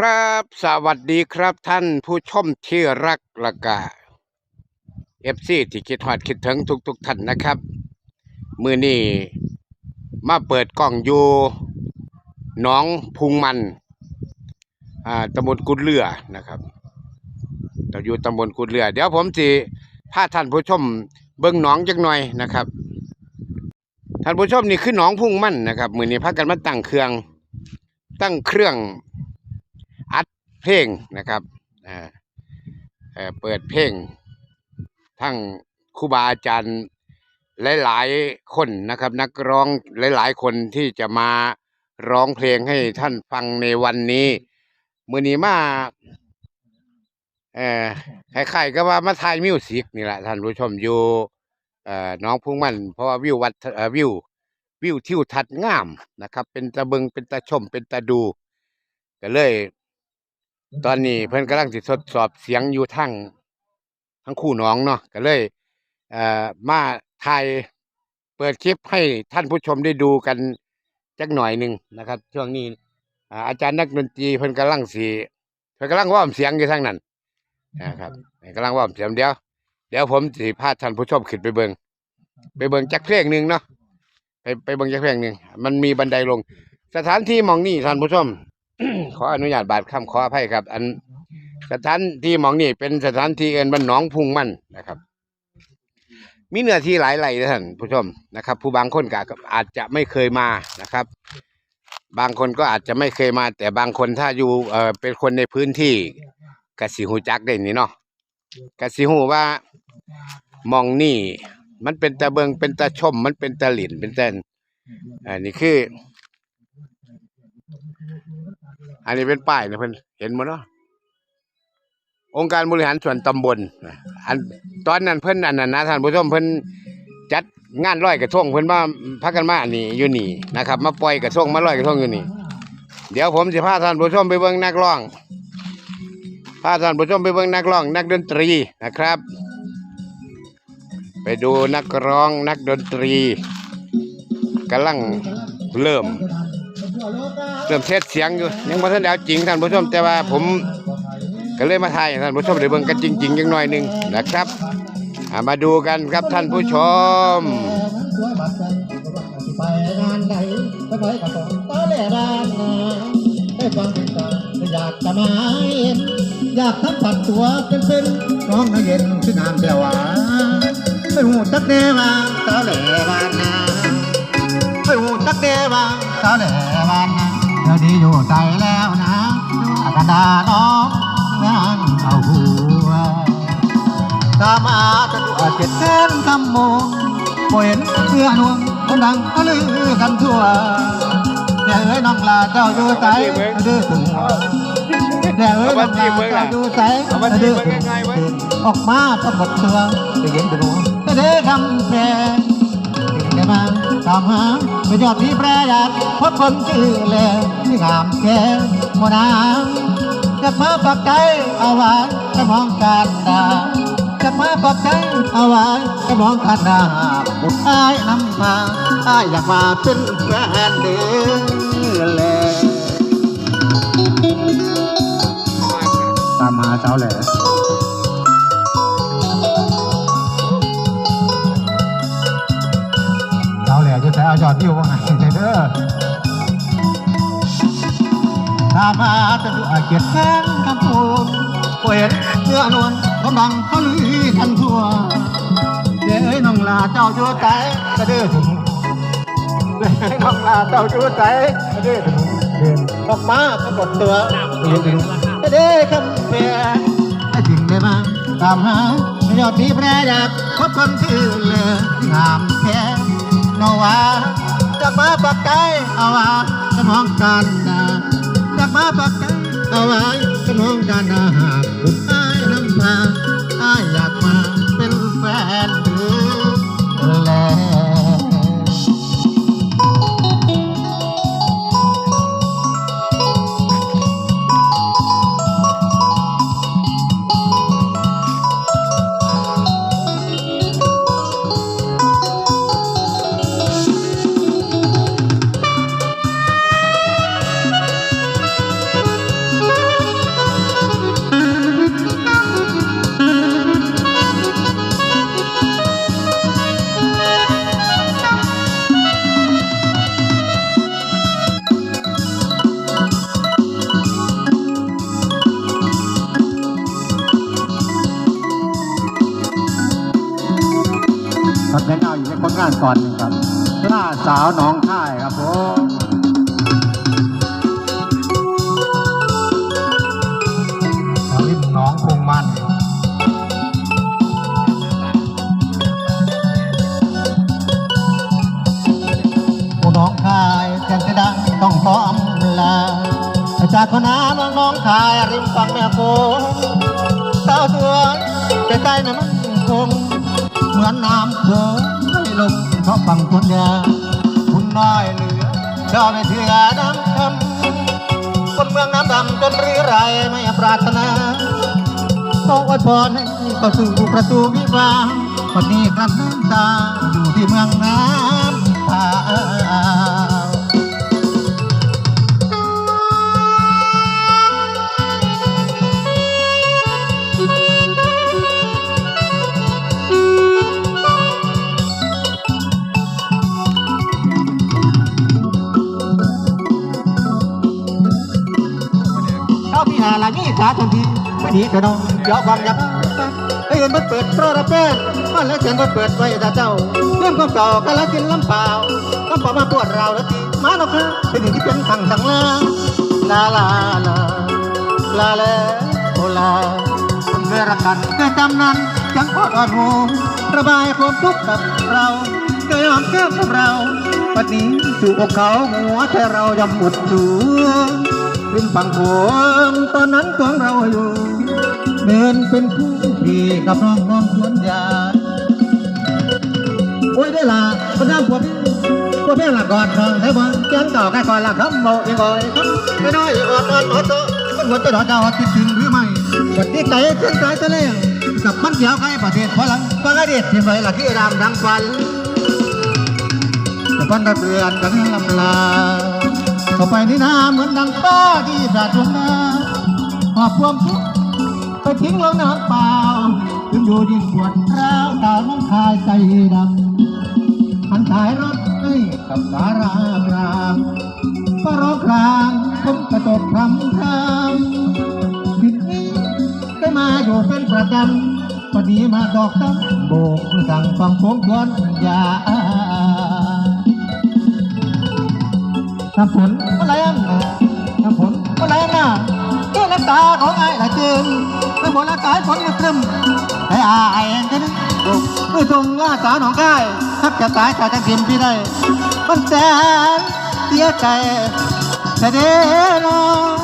ครับ สวัสดีครับท่านผู้ชมที่รักละกาเอฟซีที่คิดฮอดคิดถึงทุกๆท่านนะครับ มือนี้มาเปิดกล้องอยู่หน้องพุงมันอ่าตำบลกุดเรือนะครับเราอยู่ตำบลกุดเรือ เดี๋ยวผมสิพาท่านผู้ชมเบิ้งหนองจักหน่อยนะครับ ท่านผู้ชมนี่คือหนองพุงมันนะครับ มือนี้พากันมาตั้งเครื่อง ตั้งเครื่อง เพลงนะครับเอ่อเปิดเพลงทั้งครูบาอาจารย์หลายๆคนนะครับ นักร้องหลาย ๆ คนที่จะมาร้องเพลงให้ท่านฟังในวันนี้ มือนี้มาเอ่อคล้ายๆก็ว่ามาถ่ายมิวสิกนี่แหละท่านผู้ชมอยู่เอ่อน้องพุ่งมัน เพราะว่าวิววัดวิววิวทิวทัศน์งามนะครับ เป็นตะเบิงเป็นตะชมเป็นตะดู ก็เลย ตอนนี้เพิ่นกำลังสิทดสอบเสียงอยู่ทั้งทั้งคู่น้องเนาะก็เลยเอ่อมาถ่ายเปิดคลิปให้ท่านผู้ชมได้ดูกันจักหน่อยหนึ่งนะครับ ช่วงนี้อ่าอาจารย์นักดนตรีเพิ่นกำลังสิเพิ่นกำลังว่อมเสียงอยู่ทางนั้นนะครับกำลังว่อมเสียงเดียวเดี๋ยวผมสิพาท่านผู้ชมขึ้นไปเบิงไปเบิงจักเพลงหนึ่งเนาะไปไปเบิงจักเพลงหนึ่งมันมีบันไดลง สถานที่มองนี่ท่านผู้ชม ขออนุญาตบาดคำขออภัยครับ อันสถานที่หมองนี่เป็นสถานที่เอินบ้านหนองพุงมันนะครับ มีเนื้อที่หลายไร่นะท่านผู้ชมนะครับ ผู้บางคนก็อาจจะไม่เคยมานะครับ บางคนก็อาจจะไม่เคยมา แต่บางคนถ้าอยู่เออเป็นคนในพื้นที่กสิหูจักได้นี่เนาะกสิหูว่ามองนี่ มันเป็นตะเบิงเป็นตะชม มันเป็นตะหลินเป็นแต่นอันนี้คือ อันนี้เป็นป้ายนะเพิ่นเห็นหมดเนาะองค์การบริหารส่วนตำบลอันตอนนั้นเพิ่นอันนั้นนะท่านผู้ชมเพิ่นจัดงานลอยกระทงเพิ่นมาพักกันมาอันนี้อยู่นี่นะครับ มาปล่อยกระทงมาลอยกระทงอยู่นี่เดี๋ยวผมสิพาท่านผู้ชมไปเบิ่งนักร้องพาท่านผู้ชมไปเบิ่งนักร้อง นักดนตรีนะครับ ไปดูนักร้องนักดนตรีกำลังเริ่ม เริ่มเทสเสียงอยู่ยังบ่ทันได้เอาจริงท่านผู้ชมแต่ว่าผมก็เลยมาถ่ายให้ท่านผู้ชมได้เบิ่งกันจริงๆจังหน่อยหนึงนะครับอ่ามาดูกันครับท่านผู้ชม ไปงานใดไปไปกับสองตาแหล่ด้านนาได้ฟังเพลงต่างอยากจะมาเห็นอยากทักผัดตัวเป็นเป็นน้องนาเย็นคืองามแต่หวานไม่หูตักแน่มาตาแหล่บ้านนาไม่หูตักแน่มา ตาแหล่บ้านนาเดี๋ยวนี้อยู่ใจแล้วนะอากันดาน้องงานเอาหัวตามมาจะดูอาจเจ็ดแสนคำมงบ่เห็นเพื่อนวงคนดังก็ลือกันทั่วแน่เอ้ยน้องลาเจ้าอยู่ใสดื้อถึงแน่เอ้ยน้องลาเจ้าอยู่ใสดื้อถึงออกมาก็บดเตืองไปเห็นไปดูแต่เด้คำแพงได้มา สามหาไม่ยอดที่แปรอยากพบคนชื่อแลที่งามแก่มนางจักมาปักใจเอาไว้จะมองกันดาจักมาปักใจเอาไว้จะมองกันดาบุตรอ้ายนำมาอ้ายอยากมาเป็นแฟนเด้อแล ตามาจะดูอาเกียรติแค้นคำพูดเวทเสื้อนวลกำลังเขาลือกันทั่วเด้ยน้องลาเจ้าอยู่ใจกระเดือถึงเด้ยน้องลาเจ้าอยู่ใจกระเดือถึงเดินออกมาปรากฏตัวเดินกระเด้อดคำเปียให้ถึงได้มาตามหายอดมีแปรอยากพบคนชื่เลองามแค่นว่าจะมาปักใจเอาว่าจะมองกันนะอยาก มาปักใจเอาไว้กำลังการอาหารคุณอายน้ำตาอายอยากมา ตอยู่ในหนึงครับล่าสาวหน้องค่ายครับผมสาวริมหน้องคงมันผู้น้องคายจังจะดังต้องขออำลาจากคนน้าน้องน้องคายริมฝั่งแม่โขงสาวสวยใจใจนั้นมันคง มือนน้ำเธอไม่ลงเพราะฝั่งคนยาคุณน้อยเหลือชอบไม่เถื่อน้ำคำคนเมืองน้ำดำจนรื้อไรไม่ปรารถนาต้องอวยพรให้เข้าสู่ประตูวิวาห์วันนี้กลับน้ำตาอยู่ที่เมืองน้ำตา ละนี่สาทันทีไม่ดีแต่น้องเดี๋ยวความยับไอ้เห็นมันเปิดโปรระเบิดมันแล้วเสียงมันเปิดไว้แต่เจ้าเรื่องความเก่ากันแล้วกินลำเปล่าก็พอมาปวดเราแล้วทีมาหรอกครับเป็นอย่างที่เป็นขังสังลาลาลาลาลาเลโอลาคุณเวรกันเกิดจำนั้นยังพออ่อนหูระบายความทุกข์กับเราเคยหอมแก้มกับเราวันนี้สู่อกเขาหัวใจเรายำหมดสู งขึ้นฝั่งโขงตอนนั้นของเราอยู่ เดินเป็นคู่พี่กับน้องน้องสวนยาโอ้ยได้ละพระนามพวกพี่พวกพี่ละก่อนน้องได้บ่เจ้าเก่าแค่ก่อนละคำเมาอีกก่อยคำไม่น้อยอ่อนอ่อนอ่อนโตมันหัวใจดอดาวคิดถึงหรือไม่วันที่ไก่ขึ้นไก่ทะเลกับมันเดียวไก่ประเทศพลังฟังอดีตที่ไว้ละที่รามดังฟันแต่พันระเบือนกันลำลา เข้าไปในน้ำเหมือนดังป้าที่สาดลงน้ำหอบความทุกข์ไปทิ้งลงน้ำเปล่าขึ้นอยู่ยิ่งปวดร้าวตาน้องคายใจดำหันถ่ายรถให้กับสารากลางก็ร้องครางผมกระจกคำคำผิดนี้ได้มาอยู่เป็นประจำพอดีมาดอกตั้งโบกสั่งฟังโค้งควรยา น้ำฝนก็ไหลอันมาน้ำฝนก็ไหลอันมาเจ้าน้ำตาของไอ้ละจึงไม่หมดละกายฝนมาตรึมให้อายจะนึกเมื่อทรงล่าสาวหนองกายทักจะตายจากจะกินพี่ได้มันแสนเสียใจแต่เด้อน้อง